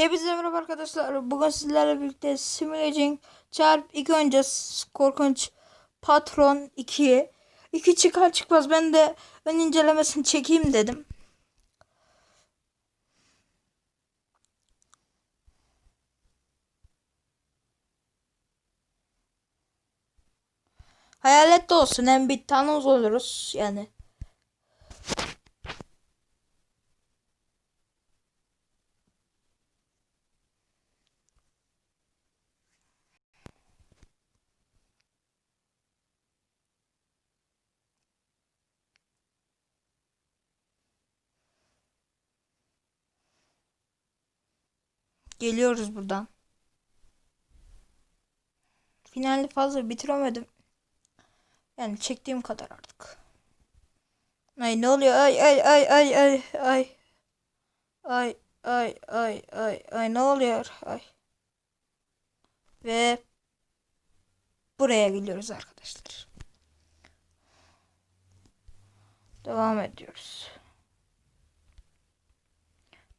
Hepinize merhaba arkadaşlar. Bugün sizlerle birlikte Simulaging çarp ilk önce s- korkunç patron 2'yi 2 çıkar çıkmaz ben de ön incelemesini çekeyim dedim. Hayalet de olsun hem bir Thanos oluruz yani. Geliyoruz buradan. Finali fazla bitiremedim. Yani çektiğim kadar artık. Ay ne oluyor? Ay ay ay ay ay ay. Ay ay ay ay ay ne oluyor? Ay. Ve buraya geliyoruz arkadaşlar. Devam ediyoruz.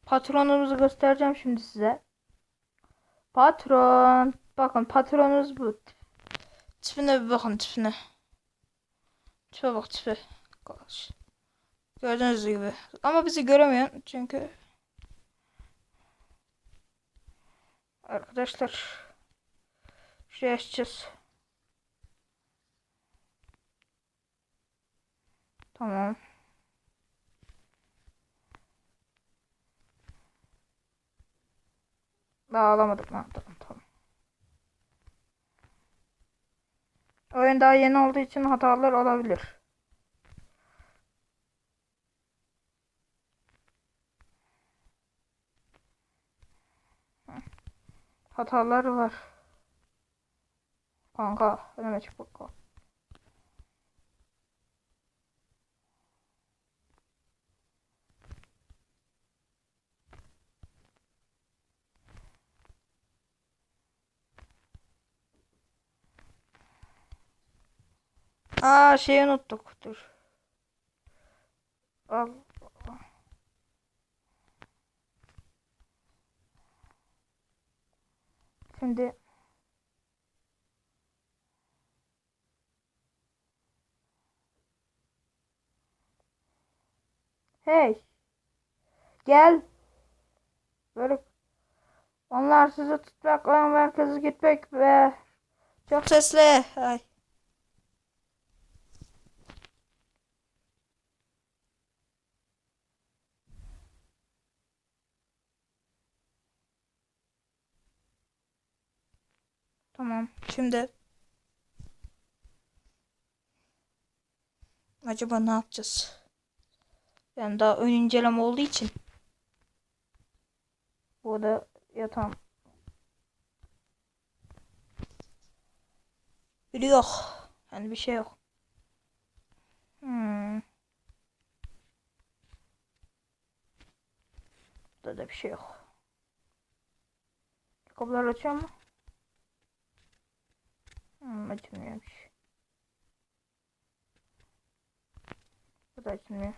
Patronumuzu göstereceğim şimdi size. Patron. Bakın patronumuz bu. Tipine bir bakın tipine. Tipe bak tipe. Gördüğünüz gibi. Ama bizi göremiyor çünkü. Arkadaşlar. Şuraya açacağız. Tamam. Daha alamadık lan. Tamam tamam. Oyun daha yeni olduğu için hatalar olabilir. Hatalar var. Kanka önüme çık bak. Aa şeyi unuttuk. Dur. Al. Şimdi Hey. Gel. Böyle onlar sizi tutmak, oyun merkezi gitmek ve çok sesli. Ay. Tamam. Şimdi acaba ne yapacağız? Yani daha ön inceleme olduğu için. Burada yatan biri yok. Yani bir şey yok. Hmm. Burada da bir şey yok. Kapılar açıyor mu? Hmm, açılmıyormuş. Bu da açılmıyor.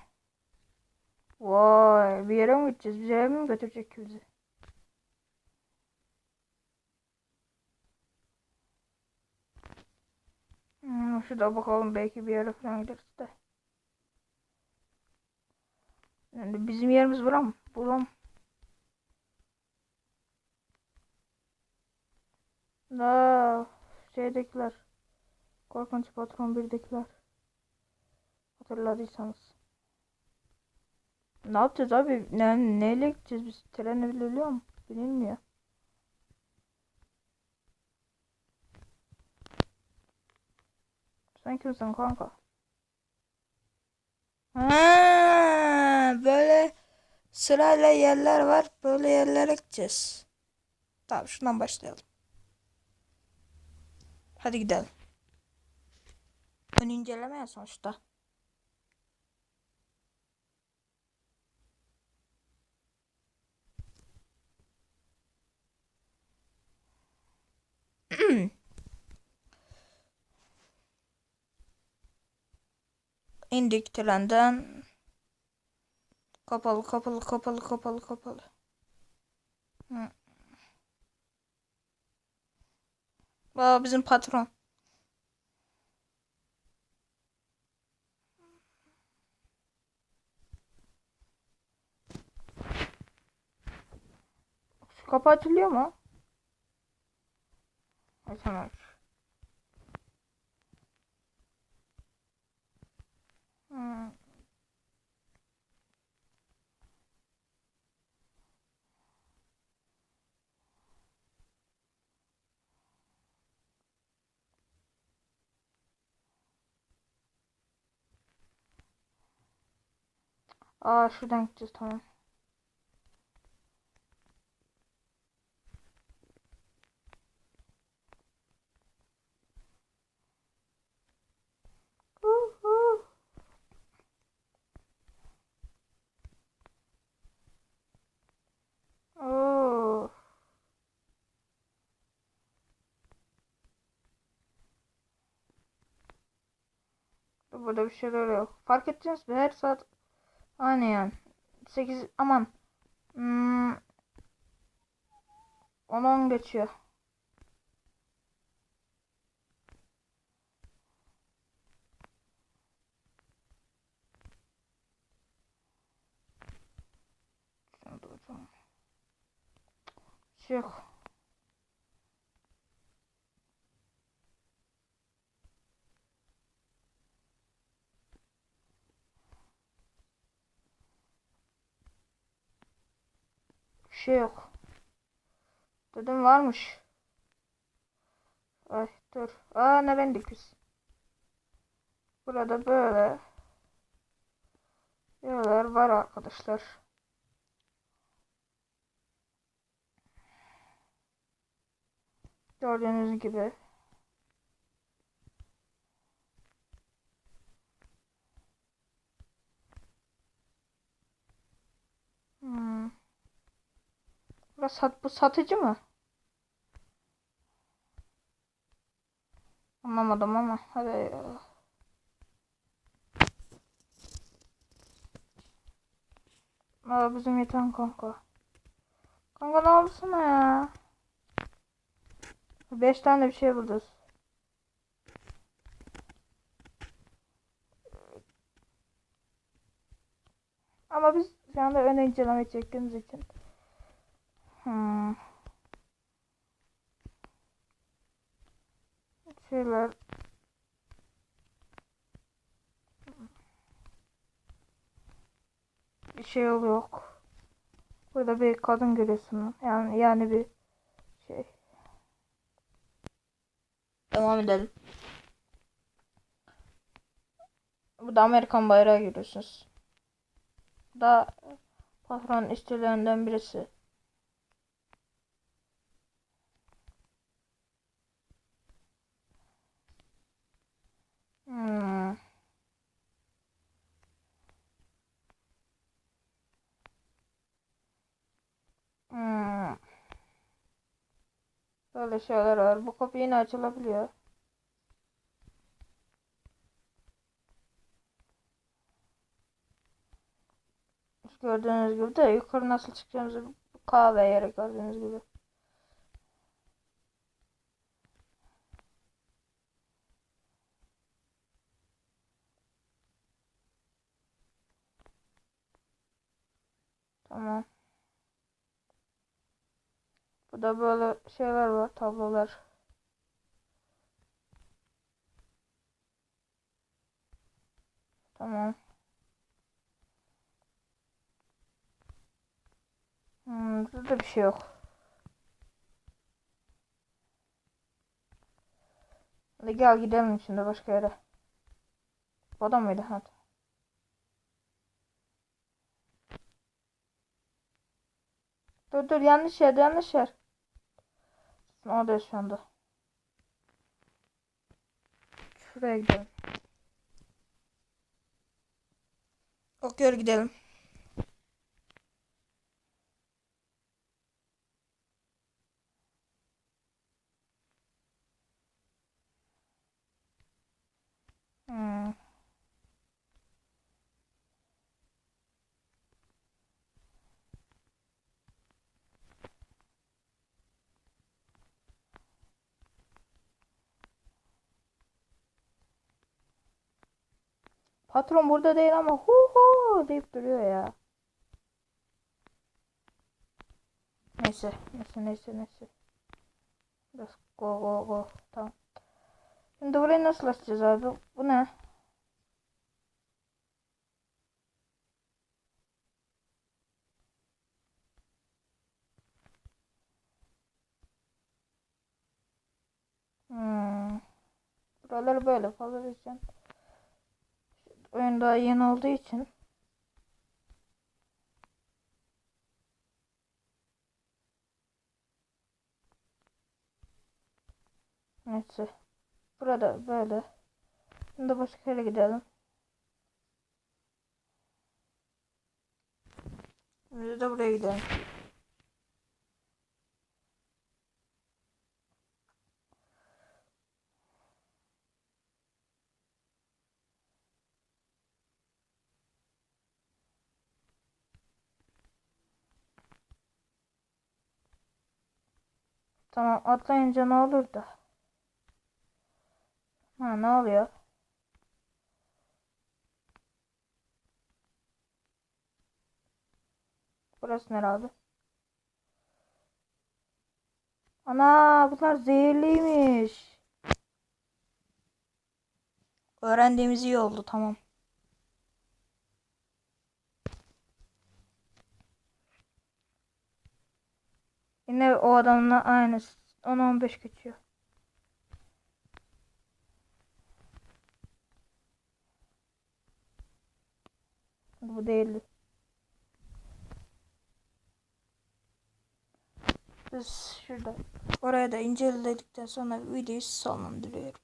Vay bir yere mi gideceğiz? Bir yere mi götürecek bizi? Hmm, şurada bakalım belki bir yere falan gideriz de. Yani bizim yerimiz bura mı? Bura mı? Aa, şeydekiler. Korkunç patron birdekiler. Hatırladıysanız. Ne yapacağız abi? Ne, neyle gideceğiz biz? Trenle biliyor mu? Bilinmiyor. Sen kimsin kanka? Ha, böyle sırayla yerler var. Böyle yerlere gideceğiz. Tamam şundan başlayalım. Hadi gidelim. Ön inceleme ya sonuçta. İndik trenden. Kapalı kapalı kapalı kapalı kapalı. Baba bizim patron. Şu kapı açılıyor mu? Açamaz. Hmm. Aa şuradan gideceğiz tamam. Burada bir şeyler yok. Fark ettiniz mi? Her saat aynı yani. 8 aman. Hmm, 10 geçiyor. Şunu da hocam. Şey yok. Dedim varmış. Ay dur. Aa ne bendik biz. Burada böyle yerler var arkadaşlar. Gördüğünüz gibi. Hmm. Sat, bu satıcı mı? Anlamadım ama hadi. Aa, bizim yeten kanka. Kanka ne yapsana ya? Beş tane bir şey bulduz. Ama biz şu anda ön inceleme çektiğimiz için. Hmm. Şeyler. Bir şey yok. Burada bir kadın görüyorsun. Yani yani bir şey. Devam edelim. Burada Amerikan bayrağı görüyorsunuz. Da patronun işçilerinden birisi. Hmm. Hmm. Böyle şeyler var. Bu kapı yine açılabiliyor. Gördüğünüz gibi de yukarı nasıl çıkacağımızı kahve yere gördüğünüz gibi. Tamam. Burada böyle şeyler var, tablolar. Tamam. Hmm, burada bir şey yok. Hadi gel gidelim şimdi başka yere. Bu da mıydı? Hadi. Dur dur yanlış yer yanlış yer. Orada şu anda. Şuraya gidelim. Okuyor gidelim. Hmm. Patron burada değil ama hu hu deyip duruyor ya. Neyse, neyse, neyse, neyse. Let's go, go, go. Tamam. Şimdi burayı nasıl açacağız abi? Bu ne? Hmm. Buraları böyle fazla diyeceğim. Oyun daha yeni olduğu için. Neyse. Burada böyle. Şimdi başka yere gidelim. Şimdi de buraya gidelim. Tamam atlayınca ne olur da. Ha ne oluyor? Burası nere abi? Ana bunlar zehirliymiş. Öğrendiğimiz iyi oldu tamam. Yine o adamla aynı 10-15 geçiyor. Bu değildi. Biz şurada oraya da inceledikten sonra videoyu sonlandırıyorum.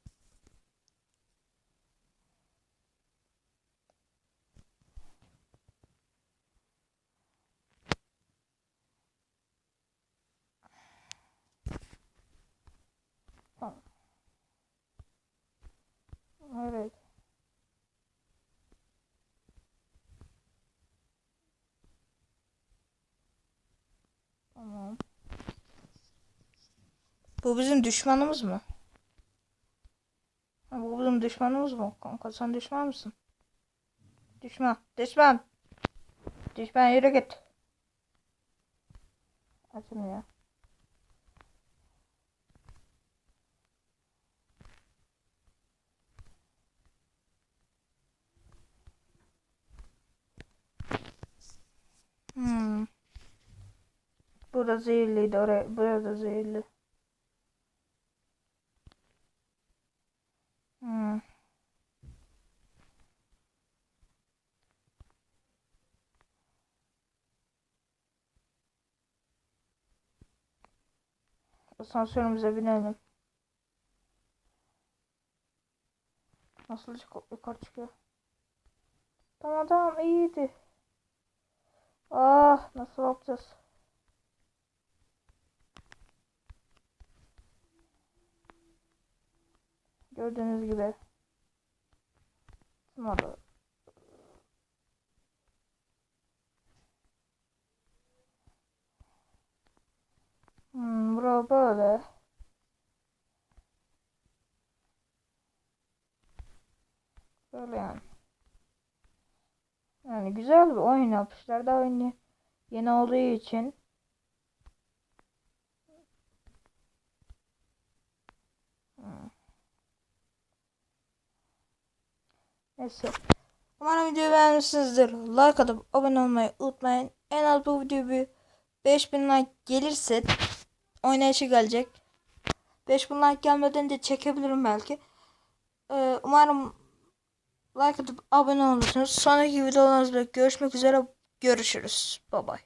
Tamam. Evet. Tamam. Bu bizim düşmanımız mı? Bu bizim düşmanımız mı? Kanka sen düşman mısın? Düşman. Düşman. Düşman yürü git. Açılmıyor. Hmm. Burada zehirliydi oraya. Burada zehirli. Hmm. Asansörümüze binelim. Nasıl çık yukarı çıkıyor? Tamam tamam iyiydi. Ah nasıl yapacağız? Gördüğünüz gibi. Tutmadı. Hmm, bura böyle. Böyle yani. Yani güzel bir oyun yapmışlar da oyunu yeni olduğu için. Neyse. Umarım videoyu beğenmişsinizdir. Like atıp abone olmayı unutmayın. En az bu video bir 5000 like gelirse oynayışı gelecek. 5000 like gelmeden de çekebilirim belki. Ee, umarım like atıp abone olursunuz. Sonraki videolarımızda görüşmek üzere. Görüşürüz. Bye bye.